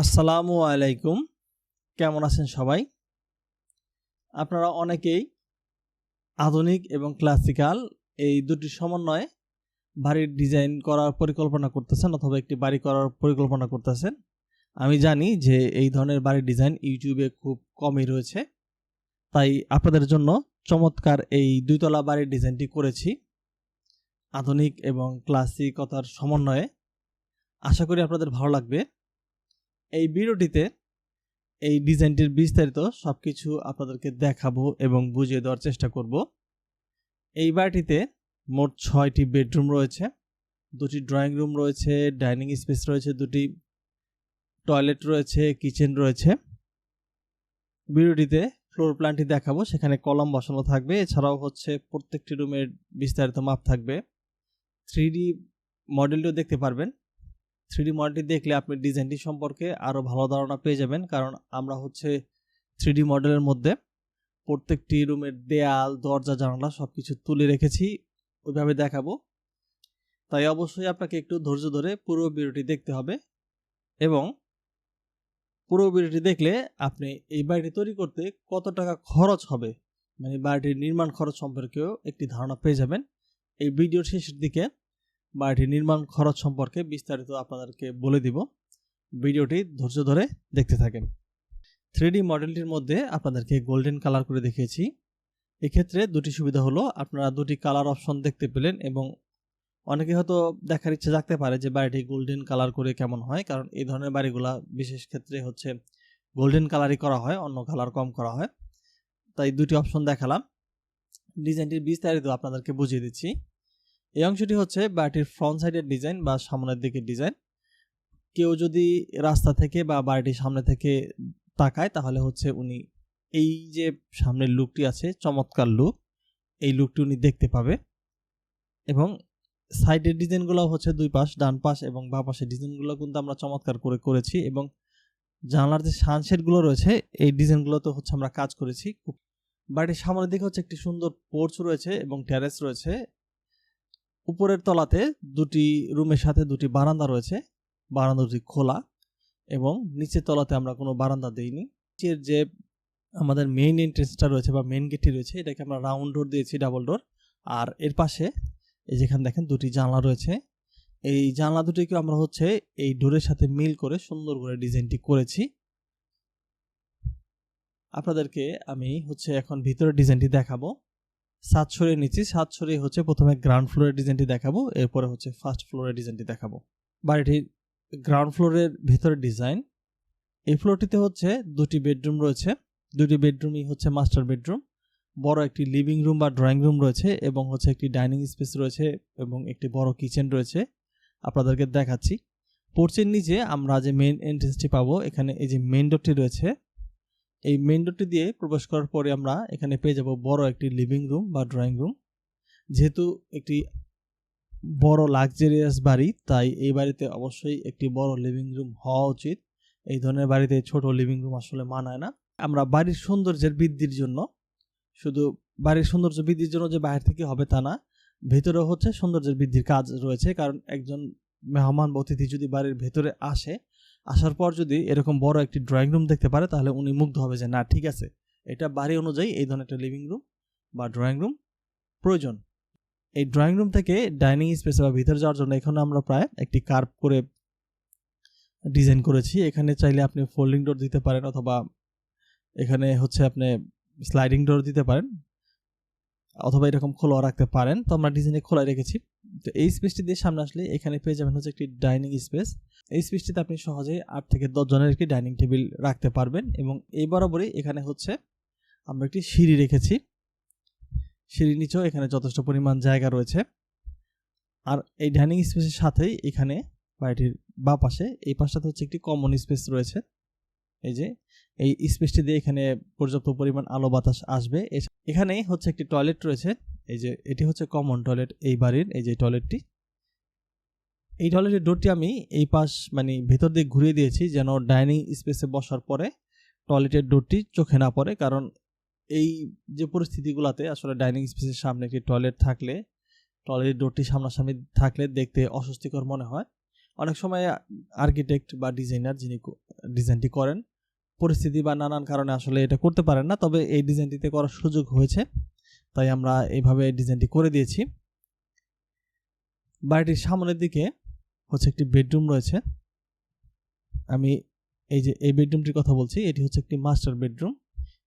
আসসালামু আলাইকুম। কেমন আছেন সবাই? আপনারা অনেকেই আধুনিক এবং ক্লাসিক্যাল এই দুটি সমন্বয়ে বাড়ির ডিজাইন করার পরিকল্পনা করতেছেন অথবা একটি বাড়ি করার পরিকল্পনা করতেছেন। আমি জানি যে এই ধরনের বাড়ির ডিজাইন ইউটিউবে খুব কমই রয়েছে। তাই আপনাদের জন্য চমৎকার এই দুইতলা বাড়ির ডিজাইনটি করেছি। আধুনিক এবং ক্লাসিকতার সমন্বয়ে। আশা করি আপনাদের ভালো লাগবে। এই ভিডিওটিতে এই ডিজাইনটির বিস্তারিত সব কিছু আপনাদেরকে দেখাবো এবং বুঝিয়ে দেওয়ার চেষ্টা করব। এই বাড়িটিতে মোট ছয়টি বেডরুম রয়েছে, দুটি ড্রয়িং রুম রয়েছে, ডাইনিং স্পেস রয়েছে দুটি, টয়লেট রয়েছে, কিচেন রয়েছে। ভিডিওটিতে ফ্লোর প্ল্যানটি দেখাবো, সেখানে কলম বসানো থাকবে, এছাড়াও হচ্ছে প্রত্যেকটি রুমের বিস্তারিত মাপ থাকবে। থ্রি ডি মডেলটিও দেখতে পারবেন। থ্রিডি মডেলটি দেখলে আপনি ডিজাইনটি সম্পর্কে আরও ভালো ধারণা পেয়ে যাবেন। কারণ আমরা হচ্ছে থ্রিডি মডেলের মধ্যে প্রত্যেকটি রুমের দেয়াল, দরজা, জানালা সব কিছু তুলে রেখেছি, ওইভাবে দেখাবো। তাই অবশ্যই আপনাকে একটু ধৈর্য ধরে পুরো ভিডিওটি দেখতে হবে এবং পুরো ভিডিওটি দেখলে আপনি এই বাড়িটি তৈরি করতে কত টাকা খরচ হবে মানে বাড়িটির নির্মাণ খরচ সম্পর্কেও একটি ধারণা পেয়ে যাবেন। এই ভিডিওর শেষের দিকে বাড়িটির নির্মাণ খরচ সম্পর্কে বিস্তারিত আপনাদেরকে বলে দিব। ভিডিওটি ধৈর্য ধরে দেখতে থাকেন। থ্রিডি মডেলটির মধ্যে আপনাদেরকে গোল্ডেন কালার করে দেখিয়েছি। এক্ষেত্রে দুটি সুবিধা হলো, আপনারা দুটি কালার অপশন দেখতে পেলেন এবং অনেকে হয়তো দেখার ইচ্ছে থাকতে পারে যে বাড়িটি গোল্ডেন কালার করে কেমন হয়, কারণ এই ধরনের বাড়িগুলা বিশেষ ক্ষেত্রে হচ্ছে গোল্ডেন কালারই করা হয়, অন্য কালার কম করা হয়। তাই দুটি অপশন দেখালাম। ডিজাইনটির বিস্তারিত আপনাদেরকে বুঝিয়ে দিচ্ছি। এই অংশটি হচ্ছে বাড়িটির ফ্রন্ট সাইডের ডিজাইন বা সামনের দিকের ডিজাইন কেউ যদি রাস্তা থেকে বা বাড়িটির সামনে থেকে তাকায়, তাহলে হচ্ছে উনি এই যে সামনের লুকটি আছে, চমৎকার লুক এই লুকটি উনি দেখতে পাবে। এবং সাইডের ডিজাইনগুলো হচ্ছে দুই পাশ, ডান পাশ এবং বা পাশের ডিজাইনগুলো কিন্তু আমরা চমৎকার করে করেছি এবং জানলার যে সানশেডগুলো রয়েছে, এই ডিজাইনগুলোতে হচ্ছে আমরা কাজ করেছি। বাড়ির সামনের দিকে হচ্ছে একটি সুন্দর পোর্চ রয়েছে এবং ট্যারেস রয়েছে। উপরের তলাতে দুটি রুমের সাথে দুটি বারান্দা রয়েছে। বারান্দা দুটি খোলা এবং নিচের তলাতে আমরা কোনো বারান্দা দিইনি। নিচের যে আমাদের মেইন এন্ট্রেন্সটা রয়েছে বা মেইন গেটটি রয়েছে, এটাকে আমরা রাউন্ড ডোর দিয়েছি ডাবল ডোর আর এর পাশে এই যেখানে দেখেন দুটি জানলা রয়েছে। এই জানলা দুটিকে আমরা হচ্ছে এই ডোরের সাথে মিল করে সুন্দর করে ডিজাইনটি করেছি। আপনাদেরকে আমি হচ্ছে এখন ভিতরের ডিজাইনটি দেখাবো। সাত সরিয়ে নিচ্ছি। সাত হচ্ছে প্রথমে গ্রাউন্ড ফ্লোরের ডিজাইনটি দেখাবো, এরপরে হচ্ছে ফার্স্ট ফ্লোরের ডিজাইনটি দেখাবো। বাড়িটির গ্রাউন্ড ফ্লোরের ভিতরের ডিজাইন এই ফ্লোরটিতে হচ্ছে দুটি বেডরুম রয়েছে। দুটি বেডরুমই হচ্ছে মাস্টার বেডরুম বড় একটি লিভিং রুম বা ড্রয়িং রুম রয়েছে এবং হচ্ছে একটি ডাইনিং স্পেস রয়েছে এবং একটি বড় কিচেন রয়েছে। আপনাদেরকে দেখাচ্ছি। পোর্চের নিচে আমরা যে মেন এন্ট্রেন্সটি পাবো, এখানে এই যে মেন ডোরটি রয়েছে এই মেন ডোরটি দিয়ে প্রবেশ করার পরে আমরা এখানে পেয়ে যাব বড় একটি লিভিং রুম বা ড্রয়িং রুম যেহেতু একটি বড় লাক্সারিয়াস বাড়ি, তাই এই বাড়িতে অবশ্যই একটি বড় লিভিং রুম হওয়া উচিত। এই ধরনের বাড়িতে ছোট লিভিং রুম আসলে মানায় না। আমরা বাড়ির সৌন্দর্যের বৃদ্ধির জন্য, শুধু বাড়ির সৌন্দর্য বৃদ্ধির জন্য যে বাইরে থেকে হবে তা না ভেতরে হচ্ছে সৌন্দর্যের বৃদ্ধির কাজ রয়েছে। কারণ একজন মেহমান অতিথি যদি বাড়ির ভেতরে আসে আসার পর যদি এরকম বড় একটি ড্রয়িং রুম দেখতে পারে, তাহলে উনি মুগ্ধ হবে যে, না, ঠিক আছে। এটা বাড়ি অনুযায়ী এই ধরনের একটা লিভিং রুম বা ড্রয়িং রুম প্রয়োজন। এই ড্রয়িং রুম থেকে ডাইনিং স্পেসে বা ভিতরে যাওয়ার জন্য এখানে আমরা প্রায় একটি কার্ভ করে ডিজাইন করেছি। এখানে চাইলে আপনি ফোল্ডিং ডোর দিতে পারেন অথবা এখানে হচ্ছে আপনি স্লাইডিং ডোর দিতে পারেন অথবা এরকম খোলা রাখতে পারেন। তো আমরা ডিজাইনে খোলা রেখেছি। তো এই স্পেসটি দিয়ে সামনে আসলে এখানে পেয়ে যাবেন হচ্ছে একটি ডাইনিং স্পেস এই স্পেসটিতে আপনি সহজেই আট থেকে দশ জনের একটি ডাইনিং টেবিল রাখতে পারবেন এবং এই বরাবরই এখানে হচ্ছে আমরা একটি সিঁড়ি রেখেছি। সিঁড়ি নিচেও এখানে যথেষ্ট পরিমাণ জায়গা রয়েছে। আর এই ডাইনিং স্পেসের সাথেই এখানে বাড়িটির বা পাশে, এই পাশটাতে হচ্ছে একটি কমন স্পেস রয়েছে। এই যে, এই স্পেসটি দিয়ে এখানে পর্যাপ্ত পরিমাণ আলো বাতাস আসবে। এখানেই হচ্ছে একটি টয়লেট রয়েছে। এই যে এটি হচ্ছে কমন টয়লেট এই বাড়ির, এই যে টয়লেটটি এই টয়লেটের ডোরটি আমি এই পাশ মানে ভেতর দিকে ঘুরিয়ে দিয়েছি যেন ডাইনিং স্পেসে বসার পরে টয়লেটের ডোরটি চোখে না পড়ে। কারণ এই যে পরিস্থিতিগুলোতে আসলে ডাইনিং স্পেসের সামনে একটি টয়লেট থাকলে টয়লেটের ডোরটি সামনাসামনি থাকলে দেখতে অস্বস্তিকর মনে হয়। অনেক সময় আর্কিটেক্ট বা ডিজাইনার যিনি ডিজাইনটি করেন, পরিস্থিতি বা নানান কারণে আসলে এটা করতে পারেন না। তবে এই ডিজাইনটিতে করার সুযোগ হয়েছে। তাই আমরা এইভাবে ডিজাইনটি করে দিয়েছি। বাড়িটির সামনের দিকে হচ্ছে একটি বেডরুম রয়েছে। আমি এই যে, এই বেডরুমটির কথা বলছি, এটি হচ্ছে একটি মাস্টার বেডরুম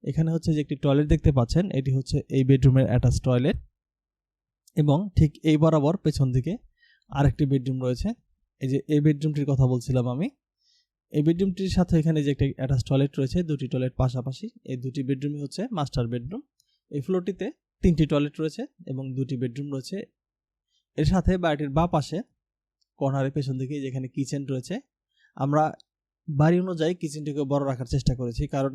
এখানে হচ্ছে যে একটি টয়লেট দেখতে পাচ্ছেন, এটি হচ্ছে এই বেডরুমের অ্যাটাচ টয়লেট এবং ঠিক এই বরাবর পেছন দিকে আরেকটি বেডরুম রয়েছে। এই যে, এই বেডরুমটির কথা বলছিলাম আমি। এই বেডরুমটির সাথে এখানে যে একটি অ্যাটাচ টয়লেট রয়েছে, দুটি টয়লেট পাশাপাশি এই দুটি বেডরুমই হচ্ছে মাস্টার বেডরুম এই ফ্লোরটিতে তিনটি টয়লেট রয়েছে এবং দুটি বেডরুম রয়েছে। এর সাথে বাড়িটির বা পাশে, কর্নারের পেছন দিকে যেখানে কিচেন রয়েছে, আমরা বাড়ি অনুযায়ী কিচেনটিকে বড় রাখার চেষ্টা করেছি। কারণ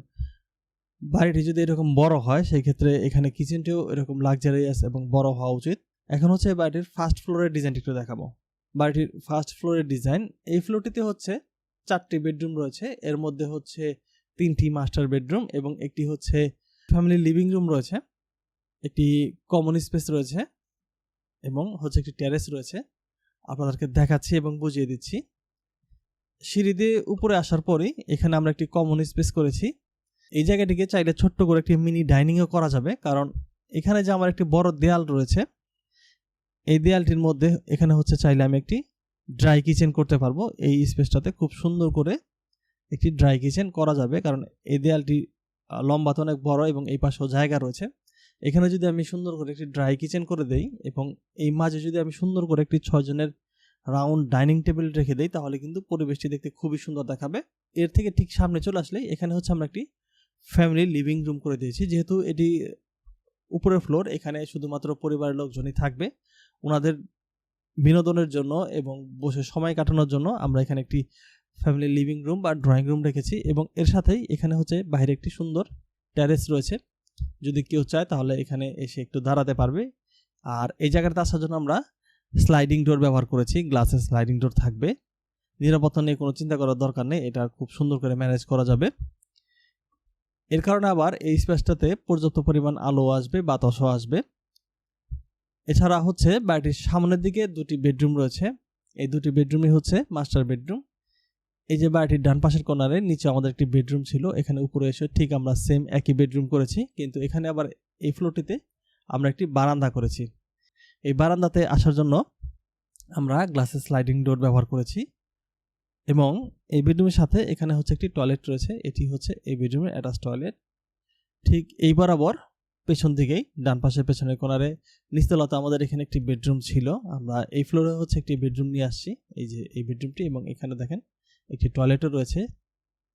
বাড়িটি যদি এরকম বড় হয় সেই ক্ষেত্রে এখানে কিচেনটিও এরকম লাক্সারিয়াস এবং বড় হওয়া উচিত। এখন হচ্ছে বাড়িটির ফার্স্ট ফ্লোরের ডিজাইনটি একটু দেখাবো। বাড়িটির ফার্স্ট ফ্লোরের ডিজাইন এই ফ্লোরটিতে হচ্ছে চারটি বেডরুম রয়েছে। এর মধ্যে হচ্ছে তিনটি মাস্টার বেডরুম এবং একটি হচ্ছে ফ্যামিলি লিভিং রুম রয়েছে। একটি কমন স্পেস রয়েছে এবং হচ্ছে একটি টেরেস রয়েছে। আপনাদেরকে দেখাচ্ছি এবং বুঝিয়ে দিচ্ছি। সিঁড়ি দিয়ে উপরে আসার পরেই এখানে আমরা একটি কমন স্পেস করেছি। এই জায়গাটিকে চাইলে ছোট্ট করে একটি মিনি ডাইনিংও করা যাবে কারণ এখানে যে আমার একটি বড় দেয়াল রয়েছে এই দেয়ালটির মধ্যে এখানে হচ্ছে চাইলে আমি একটি ড্রাই কিচেন করতে পারব। এই স্পেসটাতে খুব সুন্দর করে একটি ড্রাই কিচেন করা যাবে কারণ এই দেয়ালটি আহ, লম্বাতে অনেক বড় এবং এই পাশেও জায়গা রয়েছে। এখানে যদি আমি সুন্দর করে একটি ড্রাই কিচেন করে দেই এবং এই মাঝে যদি আমি সুন্দর করে একটি ছয়জনের রাউন্ড ডাইনিং টেবিল রেখে দেই, তাহলে কিন্তু পরিবেশটি দেখতে খুবই সুন্দর দেখাবে। এর থেকে ঠিক সামনে চলে আসলে এখানে হচ্ছে আমরা একটি ফ্যামিলি লিভিং রুম করে দিয়েছি। যেহেতু এটি উপরের ফ্লোর এখানে শুধুমাত্র পরিবারের লোকজনই থাকবে। ওনাদের বিনোদনের জন্য এবং বসে সময় কাটানোর জন্য আমরা এখানে একটি ফ্যামিলি লিভিং রুম বা ড্রয়িং রুম রেখেছি এবং এর সাথেই এখানে হচ্ছে বাইরে একটি সুন্দর ট্যারেস রয়েছে। যদি কেউ চায় তাহলে এখানে এসে একটু দাঁড়াতে পারবে। আর এই জায়গাটাতে আসার জন্য আমরা স্লাইডিং ডোর ব্যবহার করেছি গ্লাসের স্লাইডিং ডোর থাকবে। নিরাপত্তা নিয়ে কোনো চিন্তা করার দরকার নেই, এটা খুব সুন্দর করে ম্যানেজ করা যাবে। এর কারণে আবার এই স্পেসটাতে পর্যাপ্ত পরিমাণ আলো আসবে, বাতাসও আসবে। এছাড়া হচ্ছে বাড়িটির সামনের দিকে দুটি বেডরুম রয়েছে। এই দুটি বেডরুমই হচ্ছে মাস্টার বেডরুম এই যে বাড়িটির ডান পাশের কর্নারে নিচে আমাদের একটি বেডরুম ছিল। এখানে উপরে এসে ঠিক আমরা সেম একই বেডরুম করেছি, কিন্তু এখানে আবার এই ফ্লোরটিতে আমরা একটি বারান্দা করেছি। এই বারান্দাতে আসার জন্য আমরা গ্লাসের স্লাইডিং ডোর ব্যবহার করেছি এবং এই বেডরুমের সাথে এখানে হচ্ছে একটি টয়লেট রয়েছে। এটি হচ্ছে এই বেডরুমের অ্যাটাচ টয়লেট। ঠিক এই বরাবর পেছন দিকেই, ডান পাশের পেছনের কোনারে নিচতলাতে আমাদের এখানে একটি বেডরুম ছিল। আমরা এই ফ্লোরে হচ্ছে একটি বেডরুম নিয়ে আসছি। এই যে এই বেডরুমটি এবং এখানে দেখেন একটি টয়লেটও রয়েছে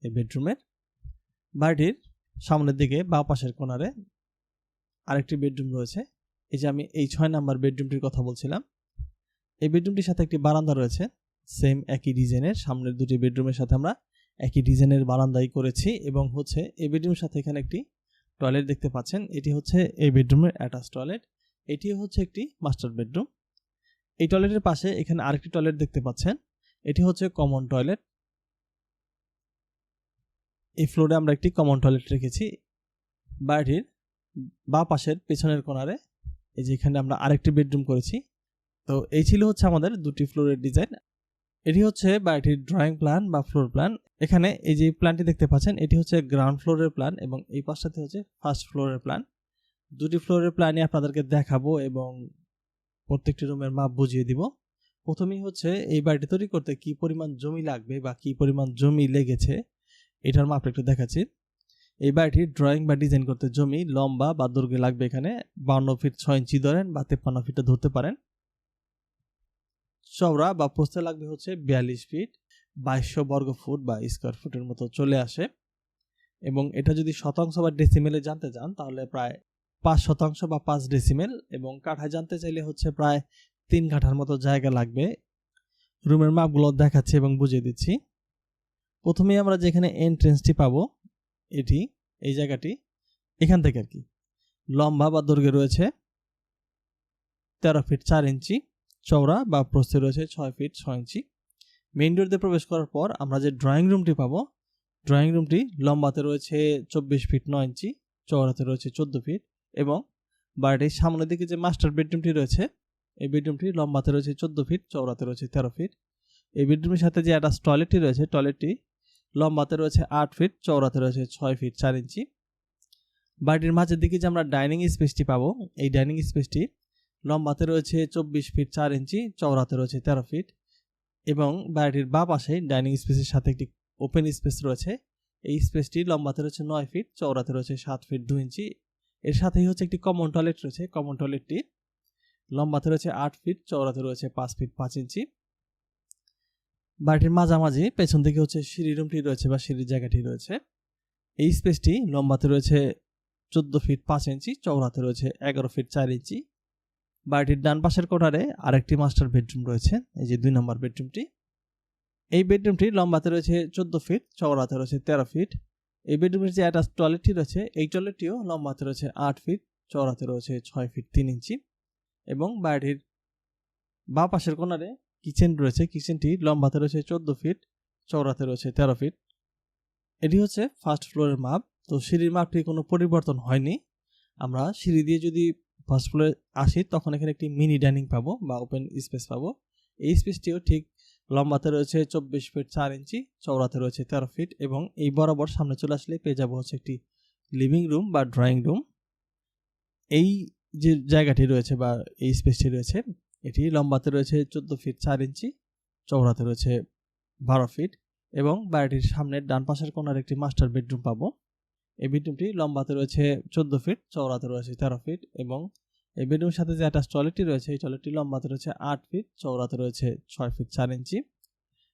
এই বেডরুমের। বাড়িটির সামনের দিকে বাঁ পাশের কোনারে আরেকটি বেডরুম রয়েছে। এই যে আমি এই ছয় নাম্বার বেডরুমটির কথা বলছিলাম, এই বেডরুমটির সাথে একটি বারান্দা রয়েছে। সেম একই ডিজাইনের, সামনের দুটি বেডরুমের সাথে আমরা একই ডিজাইনের বারান্দাই করেছি এবং হচ্ছে এই বেডরুমের সাথে এখানে একটি টয়লেট দেখতে পাচ্ছেন। এটি হচ্ছে এই বেডরুমের অ্যাটাচ টয়লেট। এটি হচ্ছে একটি মাস্টার বেডরুম। এই টয়লেটের পাশে এখানে আরেকটি টয়লেট দেখতে পাচ্ছেন। এটি হচ্ছে কমন টয়লেট। এই ফ্লোরে আমরা একটি কমন টয়লেট রেখেছি। বাড়িটির বা পাশের পেছনের কোণারে, এই যে এখানে আমরা আরেকটি বেডরুম করেছি। তো এই ছিল হচ্ছে আমাদের দুটি ফ্লোরের ডিজাইন এটি হচ্ছে বাড়িটির ড্রয়িং প্ল্যান বা ফ্লোর প্ল্যান এখানে এই যে প্ল্যানটি দেখতে পাচ্ছেন, এটি হচ্ছে গ্রাউন্ড ফ্লোরের প্ল্যান এবং এই পাশটাতে হচ্ছে ফার্স্ট ফ্লোরের প্ল্যান দুটি ফ্লোরের প্ল্যানই আপনাদেরকে দেখাবো এবং প্রত্যেকটি রুমের মাপ বুঝিয়ে দিব। প্রথমেই হচ্ছে এই বাড়িটি তৈরি করতে কি পরিমাণ জমি লাগবে বা কি পরিমাণ জমি লেগেছে। এটার মাপটা একটু দেখাচ্ছি। এই বাড়িটির ড্রয়িং বা ডিজাইন করতে জমি লম্বা বা দৈর্ঘ্য লাগবে এখানে বান্ন ফিট ছয় ইঞ্চি ধরেন বা তেপ্পান্ন ফিটে ধরতে পারেন। চওড়া বা পোস্তে লাগবে হচ্ছে বিয়াল্লিশ ফিট বাইশশো বর্গ ফুট বা স্কোয়ার ফুটের মতো চলে আসে। এবং এটা যদি শতাংশ বা ডেসিমেলে জানতে চান, তাহলে প্রায় পাঁচ শতাংশ বা পাঁচ ডেসিমেল এবং কাঠায় জানতে চাইলে হচ্ছে প্রায় তিন কাঠার মতো জায়গা লাগবে। রুমের মাপগুলো দেখাচ্ছি এবং বুঝিয়ে দিচ্ছি। প্রথমেই আমরা যেখানে এন্ট্রেন্সটি পাবো, এটি, এই জায়গাটি, এখান থেকে আর কি। লম্বা বা দৈর্ঘ্যে রয়েছে তেরো ফিট চার ইঞ্চি, চওড়া বা প্রস্থে রয়েছে ছয় ফিট ছয় ইঞ্চি। মেইন ডোর দিয়ে প্রবেশ করার পর আমরা যে ড্রয়িং রুমটি পাবো ড্রয়িং রুমটি লম্বাতে রয়েছে চব্বিশ ফিট নয় ইঞ্চি, চওড়াতে রয়েছে চোদ্দ ফিট এবং বাড়িটির সামনের দিকে যে মাস্টার বেডরুমটি রয়েছে, এই বেডরুমটি লম্বাতে রয়েছে চোদ্দ ফিট চওড়াতে রয়েছে তেরো ফিট এই বেডরুমের সাথে যে অ্যাটাচ টয়লেটটি রয়েছে টয়লেটটি লম্বাতে রয়েছে আট ফিট চওড়াতে রয়েছে ছয় ফিট চার ইঞ্চি। বাড়িটির মাঝের দিকে যে আমরা ডাইনিং স্পেসটি পাবো, এই ডাইনিং স্পেসটি লম্বাতে রয়েছে চব্বিশ ফিট চার ইঞ্চি চৌড়াতে রয়েছে তেরো ফিট এবং বাড়িটির বা পাশে ডাইনিং স্পেসের সাথে একটি ওপেন স্পেস রয়েছে। এই স্পেসটি লম্বাতে রয়েছে নয় ফিট চওড়াতে রয়েছে সাত ফিট দু ইঞ্চি। এর সাথেই হচ্ছে একটি কমন টয়লেট রয়েছে। কমন টয়লেটটি লম্বাতে রয়েছে আট ফিট চৌড়াতে রয়েছে পাঁচ ফিট পাঁচ ইঞ্চি। বাড়িটির মাঝামাঝি পেছন দিকে হচ্ছে সিঁড়ি রুমটি রয়েছে বা সিঁড়ির জায়গাটি রয়েছে। এই স্পেসটি লম্বাতে রয়েছে চোদ্দ ফিট পাঁচ ইঞ্চি চওড়াতে রয়েছে এগারো ফিট চার ইঞ্চি বাড়িটির ডান পাশের কোণারে আরেকটি মাস্টার বেডরুম রয়েছে, এই যে দুই নম্বর বেডরুমটি এই বেডরুমটি লম্বাতে রয়েছে চোদ্দ ফিট চওড়াতে রয়েছে তেরো ফিট এই বেডরুমের যে অ্যাটাচ টয়লেটটি রয়েছে, এই টয়লেটটিও লম্বাতে রয়েছে আট ফিট চওড়াতে রয়েছে ছয় ফিট তিন ইঞ্চি এবং বাড়িটির বাঁ পাশের কোণারে কিচেন রয়েছে, কিচেনটি লম্বাতে রয়েছে চোদ্দ ফিট, চওড়াতে রয়েছে তেরো ফিট। এটি হচ্ছে ফার্স্ট ফ্লোরের মাপ, তো সিঁড়ির মাপটি কোনো পরিবর্তন হয়নি। আমরা সিঁড়ি দিয়ে যদি ফার্স্ট ফ্লোরে আসি, তখন এখানে একটি মিনি ডাইনিং পাবো বা ওপেন স্পেস পাবো। এই স্পেসটিও ঠিক লম্বাতে রয়েছে চব্বিশ ফিট চার ইঞ্চি, চওড়াতে রয়েছে তেরো ফিট এবং এই বরাবর সামনে চলে আসলে পেয়ে যাব হচ্ছে একটি লিভিং রুম বা ড্রয়িং রুম এই যে জায়গাটি রয়েছে বা এই স্পেসটি রয়েছে এটি লম্বাতে রয়েছে চোদ্দ ফিট চার ইঞ্চি চৌড়াতে রয়েছে বারো ফিট এবং বাড়িটির সামনের ডান পাশের কোনার একটি মাস্টার বেডরুম পাবো। এই বেডরুমটি লম্বাতে রয়েছে চোদ্দ ফিট, চওড়াতে রয়েছে তেরো ফিট এবং এই বেডরুমের সাথে যে অ্যাটাচ টয়লেটটি রয়েছে, এই টয়লেটটি লম্বাতে রয়েছে আট ফিট চৌড়াতে রয়েছে ছয় ফিট চার ইঞ্চি।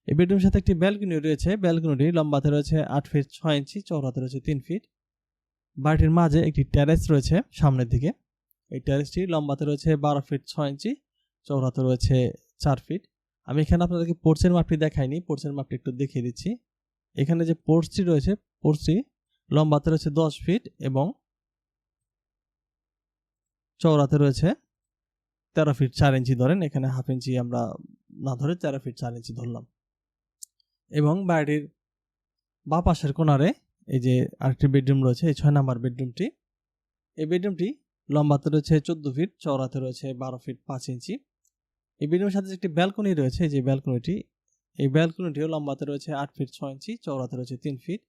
এই বেডরুমের সাথে একটি ব্যালকনি রয়েছে, ব্যালকনিটি লম্বাতে রয়েছে আট ফিট ছয় ইঞ্চি চৌড়াতে রয়েছে তিন ফিট। বাড়িটির মাঝে একটি ট্যারেস রয়েছে সামনের দিকে। এই ট্যারেসটি লম্বাতে রয়েছে বারো ফিট ছয় ইঞ্চি চওড়াতে রয়েছে চার ফিট আমি এখানে আপনাদেরকে পোর্চের মাপটি দেখাইনি পোর্চের মাপটি একটু দেখিয়ে দিচ্ছি। এখানে যে পোর্চটি রয়েছে পোর্চটি লম্বাতে রয়েছে দশ ফিট এবং চওড়াতে রয়েছে তেরো ফিট চার ইঞ্চি ধরেন। এখানে হাফ ইঞ্চি আমরা না ধরে তেরো ফিট চার ইঞ্চি ধরলাম। এবং বাড়িটির বা পাশের কোনারে এই যে আরেকটি বেডরুম রয়েছে, এই ছয় নাম্বার বেডরুমটি এই বেডরুমটি লম্বাতে রয়েছে চোদ্দ ফিট চওড়াতে রয়েছে বারো ফিট পাঁচ ইঞ্চি। এই বেডরুমের সাথে একটি ব্যালকনি রয়েছে, যে ব্যালকনিটি এই ব্যালকনিটিও লম্বাতে রয়েছে আট ফিট ছয় ইঞ্চি, চওড়াতে রয়েছে তিন ফিট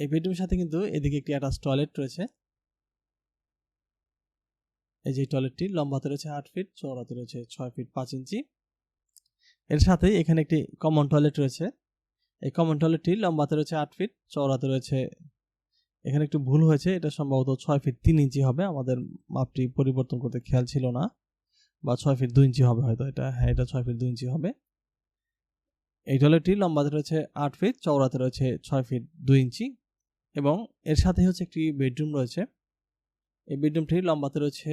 এই বেডরুমের সাথে কিন্তু এদিকে একটি অ্যাটাচ টয়লেট রয়েছে। এই যে টয়লেটটি লম্বাতে রয়েছে আট ফিট চওড়াতে রয়েছে ছয় ফিট পাঁচ ইঞ্চি। এর সাথেই এখানে একটি কমন টয়লেট রয়েছে। এই কমন টয়লেটটি লম্বাতে রয়েছে আট ফিট চওড়াতে রয়েছে, এখানে একটু ভুল হয়েছে, এটা সম্ভবত ছয় ফিট তিন ইঞ্চি হবে, আমাদের মাপটি পরিবর্তন করতে খেয়াল ছিল না। বা ছয় ফিট দুই ইঞ্চি হবে হয়তো এটা। হ্যাঁ এটা ছয় ফিট দুই ইঞ্চি হবে। এই টয়লেটটি লম্বাতে রয়েছে আট ফিট চওড়াতে রয়েছে ছয় ফিট দুই ইঞ্চি এবং এর সাথে হচ্ছে একটি বেডরুম রয়েছে। এই বেডরুমটি লম্বাতে রয়েছে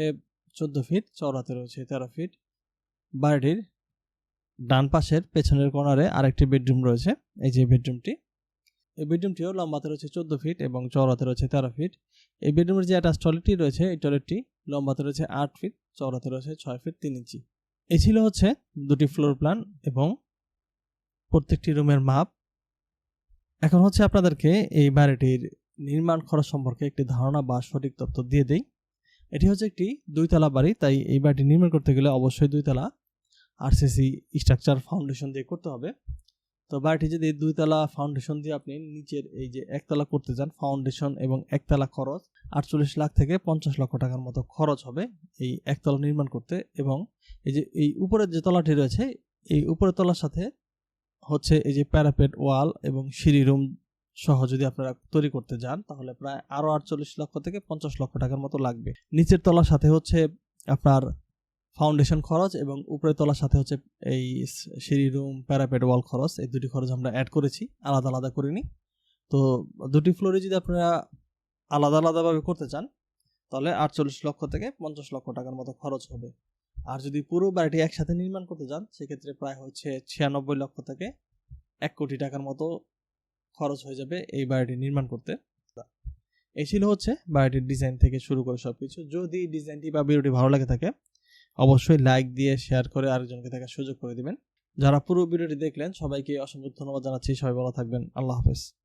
চোদ্দ ফিট চওড়াতে রয়েছে তেরো ফিট বাড়িটির ডান পাশের পেছনের কোনারে আরেকটি বেডরুম রয়েছে, এই যে বেডরুমটি এই বেডরুমটিও লম্বাতে রয়েছে চোদ্দ ফিট এবং চওড়াতে রয়েছে তেরো ফিট এই বেডরুমের যে অ্যাটাচ টয়লেটটি রয়েছে, এই টয়লেটটি লম্বাতে রয়েছে আট ফিট চওড়াতে রয়েছে ছয় ফিট তিন ইঞ্চি। এই ছিল হচ্ছে দুটি ফ্লোর প্ল্যান এবং প্রত্যেকটি রুমের মাপ এখন হচ্ছে আপনাদেরকে এই বাড়িটির নির্মাণ খরচ সম্পর্কে একটি ধারণা বা সঠিক তথ্য দিয়ে দেই। এটি হচ্ছে একটি দুইতলা বাড়ি, তাই এই বাড়িটি নির্মাণ করতে গেলে অবশ্যই দুইতলা আরসিসি স্ট্রাকচার ফাউন্ডেশন দিয়ে করতে হবে। তো বাড়িটি যদি দুইতলা ফাউন্ডেশন দিয়ে আপনি নিচের এই যে একতলা করতে চান ফাউন্ডেশন এবং একতলা খরচ আটচল্লিশ লাখ থেকে পঞ্চাশ লক্ষ টাকার মতো খরচ হবে এই একতলা নির্মাণ করতে এবং এই যে, এই উপরের যে তলাটি রয়েছে, এই উপরের তলার সাথে হচ্ছে এই যে প্যারাপেট ওয়াল এবং সিঁড়ি রুম সহ যদি আপনারা তৈরি করতে যান, তাহলে প্রায় আরও আটচল্লিশ লক্ষ থেকে পঞ্চাশ লক্ষ টাকার মতো লাগবে। নিচের তলার সাথে হচ্ছে আপনার ফাউন্ডেশন খরচ এবং উপরের তলার সাথে হচ্ছে এই সিঁড়ি রুম, প্যারাপেট ওয়াল খরচ, এই দুটি খরচ আমরা অ্যাড করেছি, আলাদা আলাদা করিনি। তো দুটি ফ্লোরে যদি আপনারা আলাদা আলাদাভাবে করতে চান, তাহলে আটচল্লিশ লক্ষ থেকে পঞ্চাশ লক্ষ টাকার মতো খরচ হবে। আর যদি পুরো বাড়িটি একসাথে নির্মাণ করতে চান, সেক্ষেত্রে প্রায় হচ্ছে ছিয়ানব্বই লক্ষ থেকে এক কোটি টাকার মতো খরচ হয়ে যাবে এই বাড়িটি নির্মাণ করতে। এই ছিল হচ্ছে বাড়িটির ডিজাইন থেকে শুরু করে সব কিছু যদি ডিজাইনটি বা ভিডিওটি ভালো লাগে থাকে, অবশ্যই লাইক দিয়ে শেয়ার করে আরেকজনকে দেখার সুযোগ করে দিবেন। যারা পুরো ভিডিওটি দেখলেন, সবাইকে অসংখ্য ধন্যবাদ জানাচ্ছি। সবাই ভালো থাকবেন। আল্লাহ হাফেজ।